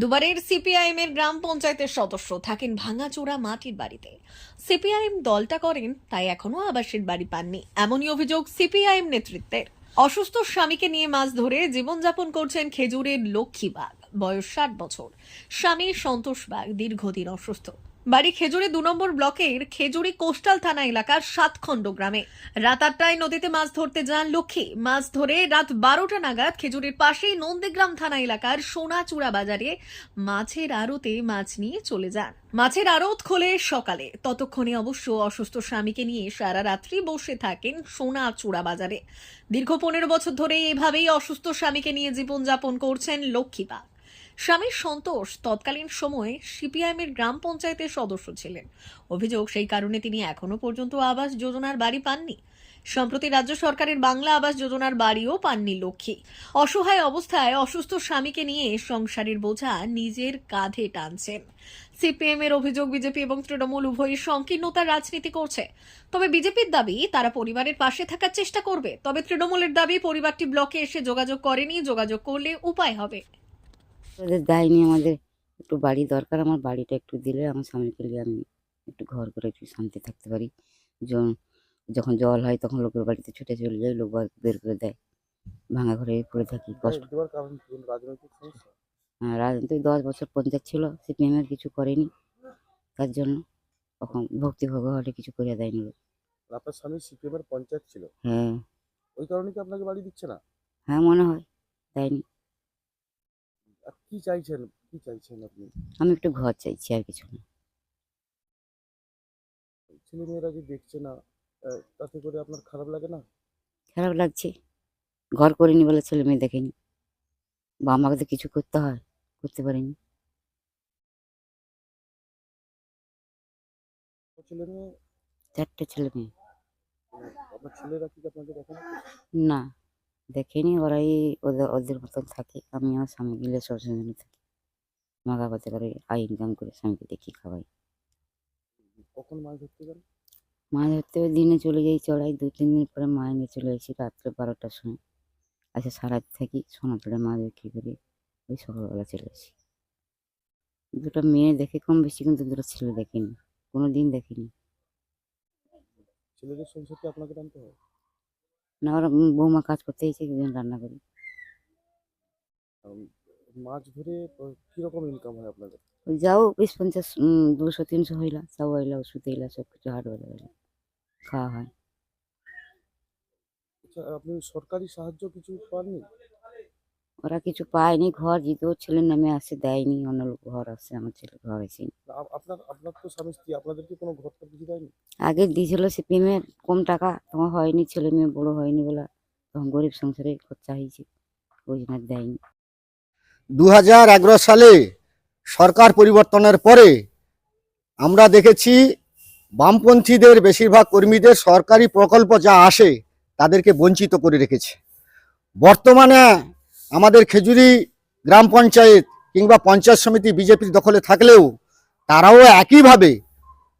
দুবারের CPIM এর গ্রাম পঞ্চায়েতের সদস্য থাকেন ভাঙাচোরা মাটির বাড়িতে। সিপিআইএম দলটা করেন, তাই এখনও আবাসের বাড়ি পাননি। এমনই অভিযোগ সিপিআইএম নেতৃত্বের। অসুস্থ স্বামীকে নিয়ে মাছ ধরে জীবনযাপন করছেন খেজুরের লক্ষ্মী বাঘ বয়স ষাট বছর। স্বামী সন্তোষ বাগ দীর্ঘদিন অসুস্থ। বাড়ি খেজুরি দু নম্বর ব্লকের খেজুরি কোস্টাল থানা এলাকার সাতখণ্ড গ্রামে। রাত আটটায় নদীতে মাছ ধরতে যান লক্ষ্মী। মাছ ধরে রাত বারোটা নাগাদ খেজুরির পাশেই নন্দীগ্রাম থানা এলাকার সোনাচূড়া বাজারে মাছের আড়তে মাছ নিয়ে চলে যান। মাছের আড়ত খোলে সকালে। ততক্ষণে অবশ্য অসুস্থ স্বামীকে নিয়ে সারা রাত্রি বসে থাকেন সোনাচূড়া বাজারে। দীর্ঘ পনেরো বছর ধরে এভাবেই অসুস্থ স্বামীকে নিয়ে জীবনযাপন করছেন লক্ষ্মীবাগ স্বামীর সন্তোষ তৎকালীন সময়ে সিপিআইএম এর গ্রাম পঞ্চায়েতের সদস্য ছিলেন। অভিযোগ সেই কারণে তিনি এখনও পর্যন্ত আবাস যোজনার বাড়ি পাননি। সম্প্রতি রাজ্য সরকারের বাংলা আবাস যোজনার বাড়িও পাননি লক্ষ্মী। অসহায় অবস্থায় অসুস্থ স্বামীকে নিয়ে সংসারের বোঝা নিজের কাঁধে টানছেন। সিপিএম এর অভিযোগ বিজেপি এবং তৃণমূল উভয়ই সংকীর্ণতার রাজনীতি করছে। তবে বিজেপির দাবি, তারা পরিবারের পাশে থাকার চেষ্টা করবে। তবে তৃণমূলের দাবি, পরিবারটি ব্লকে এসে যোগাযোগ করেনি, যোগাযোগ করলে উপায় হবে। ওদের দেয়নি আমাদের। একটু বাড়ি দরকার আমার বাড়িটা একটু দিলে আমার স্বামীকে নিয়ে আমি একটু ঘর করে একটু শান্তি থাকতে পারি। যখন জল হয় তখন লোকের বাড়িতে ছুটে চলে যায় লোক বার- করে দেয়। ভাঙা ঘরে পড়ে থাকি কষ্ট। দেওয়ার কারণ কি? কোনো রাজনৈতিক হ্যাঁ, রাজনৈতিক দশ বছর পঞ্চায়েত ছিল সিপিএমের কিছু করেনি। তার জন্য তখন ভক্তিভোগ হলে কিছু করে দেয়নি আপনার স্বামী সিপিএম এর পঞ্চায়েত ছিল? হ্যাঁ। ওই কারণে কি আপনাকে বাড়ি দিচ্ছে না? হ্যাঁ মনে হয়। দেয়নি। কি চাইছেন কি চাইছেন আপনি? আমি একটু ঘর চাইছি আর কিছু না। ছেলে মেয়েরা যে দেখছে না আহ, তাতে করে আপনার খারাপ লাগে না? খারাপ লাগছে। ঘর করিনি বলে ছেলে মেয়ে দেখেনি। বা আমাকে তো কিছু করতে হয় করতে পারিনি। ছেলে মেয়ে চারটে ছেলে মেয়ে আপনার ছেলেরা কি আপনাকে দেখে না না। দেখেনি ওরাই ওদের ওদের মতন থাকে। আমি আমার স্বামী গেলে সবসময় থাকি। মাগা পাতে করে আই ইনকাম করে স্বামীকে দেখি খাওয়াই। কখন মাছ ধরতে যান মাছ ধরতে দিনে চলে যাই চড়াই দু তিন দিন পরে মাছ নিয়ে চলে আসি রাত্রে বারোটার সময়। আচ্ছা সারা থাকি সোনাতলে মাছ বিক্রি করি। ওই সকালবেলা চলে আসি। দুটো মেয়ে দেখে কম বেশি কিন্তু দুটো ছেলে দেখিনি। কোনো দিন দেখিনি। ছেলেদের সংসার কি আপনাকে টানতে হয়? না উম বৌমা কাজ করতে এসে দুজন রান্না করি? মাছ ধরে কীরকম ইনকাম হয় আপনাদের? যাও বিশ পঞ্চাশ দুশো তিনশো হইলা সব হইলা ওষুধ হইলা সব কিছু হাট বাজার হইলা খাওয়া হয়। আচ্ছা আপনি সরকারি সাহায্য কিছু পাননি? ওরা কিছু পায়নি ঘর জিতেও ছেলের নামে আসে দেয়নি অন্য লোক ঘর আসে আমার ছেলে ঘর আসে আপনার আপনার তো স্বামী স্ত্রী আপনাদেরকে কোনো ঘর টর কিছু দেয়নি? আগে দিয়েছিল সিপিএমের কম টাকা তোমার হয়নি ছেলে মেয়ে বড় হয়নি বলে তখন গরিব সংসারে খরচা হয়েছে ওই জন্য দেয়নি। দু হাজার এগারো সালে সরকার পরিবর্তনের পরে আমরা দেখেছি বামপন্থীদের বেশিরভাগ কর্মীদের সরকারি প্রকল্প যা আসে তাদেরকে বঞ্চিত করে রেখেছে। বর্তমানে আমাদের খেজুরি গ্রাম পঞ্চায়েত কিংবা পঞ্চায়েত সমিতি বিজেপির দখলে থাকলেও তারাও একইভাবে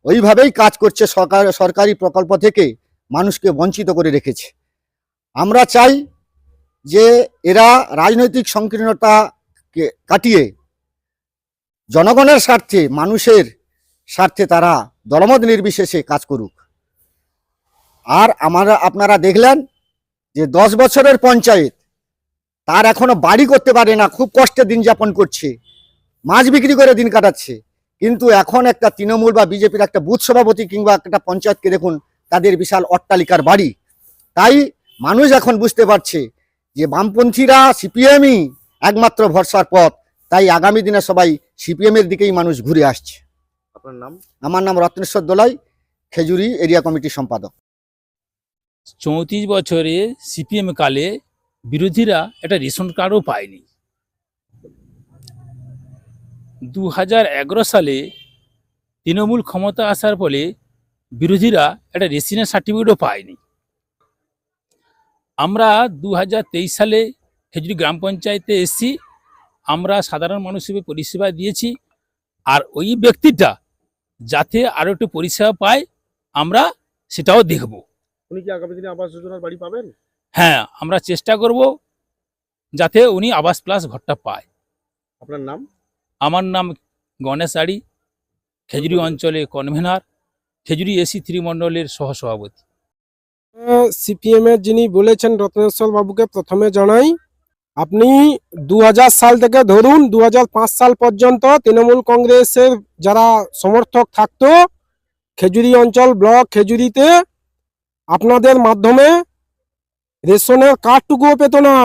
ওইভাবেই কাজ করছে সরকার, সরকারি প্রকল্প থেকে মানুষকে বঞ্চিত করে রেখেছে। আমরা চাই যে এরা রাজনৈতিক সংকীর্ণতা কাটিয়ে জনগণের স্বার্থে, মানুষের স্বার্থে তারা দলমত নির্বিশেষে কাজ করুক। আর আমরা, আপনারা দেখলেন যে দশ বছরের পঞ্চায়েত তার এখনও বাড়ি করতে পারে না খুব কষ্টে দিন যাপন করছে। মাছ বিক্রি করে দিন কাটাচ্ছে। কিন্তু এখন একটা তৃণমূল বা বিজেপির একটা বুথ সভাপতি কিংবা একটা পঞ্চায়েতকে দেখুন তাদের বিশাল অট্টালিকার বাড়ি। তাই মানুষ এখন বুঝতে পারছে যে বামপন্থীরা সিপিএমই একমাত্র ভরসার পথ। তাই আগামী দিনে সবাই সিপিএম এর দিকেই মানুষ ঘুরে আসছে। আপনার নাম? আমার নাম রত্নেশ্বর দোলাই খেজুরি এরিয়া কমিটির সম্পাদক। চৌত্রিশ বছরে সিপিএম কালে বিরোধীরা একটা রেশন কার্ডও পায়নি। দু হাজার এগারো সালে তৃণমূল ক্ষমতা আসার ফলে বিরোধীরা একটা রেশনের সার্টিফিকেটও পায়নি। আমরা দু হাজার তেইশ সালে খেজুরি গ্রাম পঞ্চায়েতে এসেছি, আমরা সাধারণ মানুষ হিসেবে পরিষেবা দিয়েছি, আর ওই ব্যক্তিটা যাতে আরও একটু পরিষেবা পায়, আমরা সেটাও দেখব। উনি কি আগামী দিনে আবাস যোজনার বাড়ি পাবেন? হ্যাঁ আমরা চেষ্টা করব যাতে উনি আবাস প্লাস ঘরটা পায়। আপনার নাম? আমার নাম গণেশ আড়ি খেজুরি অঞ্চলে কনভেনার খেজুরি এসি থ্রি মণ্ডলের সহসভাপতি সিপিএম এর যিনি বলেছেন রত্নেশ্বর বাবুকে প্রথমে জানাই আপনি দু হাজার সাল থেকে ধরুন দু হাজার পাঁচ সাল পর্যন্ত তৃণমূল কংগ্রেসের যারা সমর্থক থাকতো খেজুরি অঞ্চল ব্লক খেজুরিতে আপনাদের মাধ্যমে রেশনের কার্ডটুকুও পেত না,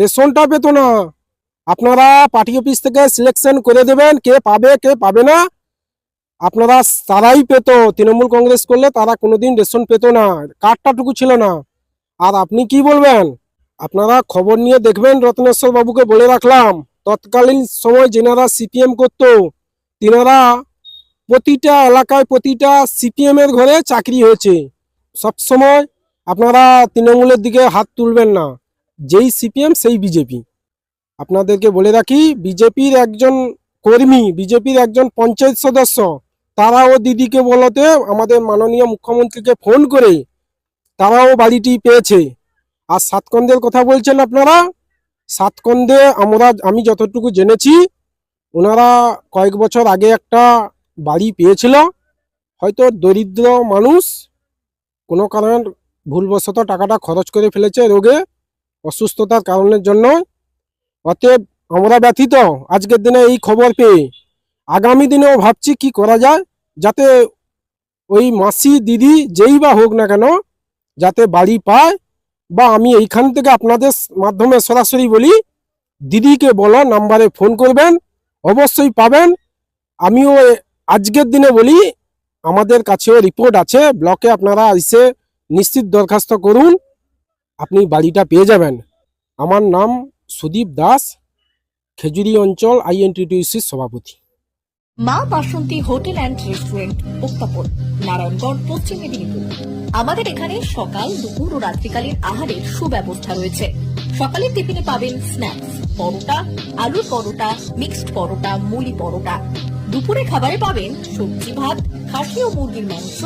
রেশনটা পেত না। আপনারা পার্টি অফিস থেকে সিলেকশন করে দেবেন, কে পাবে কে পাবে না। আপনারা তারাই পেত, তৃণমূল কংগ্রেস করলে তারা কোনোদিন রেশন পেত না, কার্ডটাটুকু ছিল না। আর আপনি কি বলবেন? আপনারা খবর নিয়ে দেখবেন, রত্নেশ্বর বাবুকে বলে রাখলাম, তৎকালীন সময় যেনারা সিপিএম করতো, তিনারা প্রতিটা এলাকায় প্রতিটা সিপিএম এর ঘরে চাকরি হয়েছে। সবসময় আপনারা তৃণমূলের দিকে হাত তুলবেন না। যেই সিপিএম, সেই বিজেপি। আপনাদেরকে বলে রাখি, বিজেপির একজন কর্মী, বিজেপির একজন পঞ্চায়েত সদস্য, তারাও দিদিকে বলতে আমাদের মাননীয় মুখ্যমন্ত্রীকে ফোন করে তারাও বাড়িটি পেয়েছে। আর সাতকন্দের কথা বলছেন আপনারা? সাতকন্দে আমরা, আমি যতটুকু জেনেছি, ওনারা কয়েক বছর আগে একটা বাড়ি পেয়েছিল। হয়তো দরিদ্র মানুষ, কোনো কারণে ভুলবশত টাকাটা খরচ করে ফেলেছে রোগে, অসুস্থতার কারণের জন্য। অতএব আমরা ব্যথিত, আজকের দিনে এই খবর পেয়ে। আগামী দিনেও ভাবছি কি করা যায়, যাতে ওই মাসি, দিদি যেই বা হোক না কেন, যাতে বাড়ি পায় বা আমি এইখান থেকে আপনাদের মাধ্যমে সরাসরি বলি, দিদিকে বলো নাম্বারে ফোন করবেন, অবশ্যই পাবেন। আমিও আজকের দিনে বলি, আমাদের কাছেও রিপোর্ট আছে, ব্লকে আপনারা এসে নিশ্চিত দরখাস্ত করুন, আপনি বাড়িটা পেয়ে যাবেন। আমার নাম সুদীপ দাস, খেজুরি অঞ্চল আইএনটিটিউসির সভাপতি। Maa Basanti hotel and restaurant, উত্তাপন, Narayangarh, Paschim Medinipur. আমাদের এখানে সকাল, দুপুর ও রাত্রিকালীন আহারের সুব্যবস্থা রয়েছে। সকালের টিফিনে পাবেন স্ন্যাক্স, পরোটা, আলুর পরোটা, মিক্সড পরোটা, মুলি পরোটা। দুপুরে খাবারে পাবেন সবজি ভাত, খাসি ও মুরগির মাংস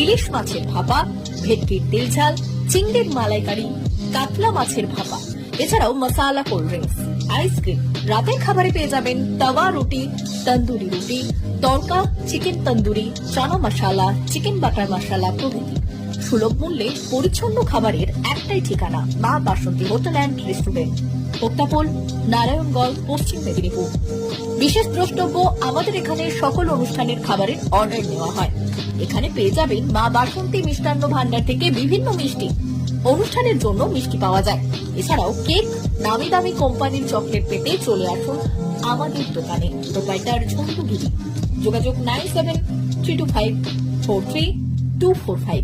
ইলিশ মাছের ভাপা, ভেটকির তেল ঝাল, চিংড়ির মালাইকারি, কাতলা মাছের ভাপা। এছাড়াও মশালা কোল্ড ড্রিঙ্কস আইসক্রিম রাতের খাবারে পেয়ে যাবেন tawa roti, tandoori roti, tadka, chicken tandoori, chana masala, chicken butter masala প্রভৃতি। সুলভ মূল্যে পরিচ্ছন্ন খাবারের একটাই ঠিকানা, Maa Basanti hotel and restaurant. প্রত্যাপল Narayanganj, Paschim Medinipur. বিশেষ দ্রষ্টব্য, আমাদের এখানে সকল অনুষ্ঠানের খাবারের অর্ডার নেওয়া হয়। এখানে পেয়ে যাবেন মা বাসন্তী মিষ্টান্ন ভান্ডার থেকে বিভিন্ন মিষ্টি। অনুষ্ঠানের জন্য মিষ্টি পাওয়া যায়। এছাড়াও কেক নামি দামি কোম্পানির চকলেট পেতে চলে আসুন আমাদের দোকানে। দোকানটার ঝন্টু যোগাযোগ nine seven three two five four three two four five.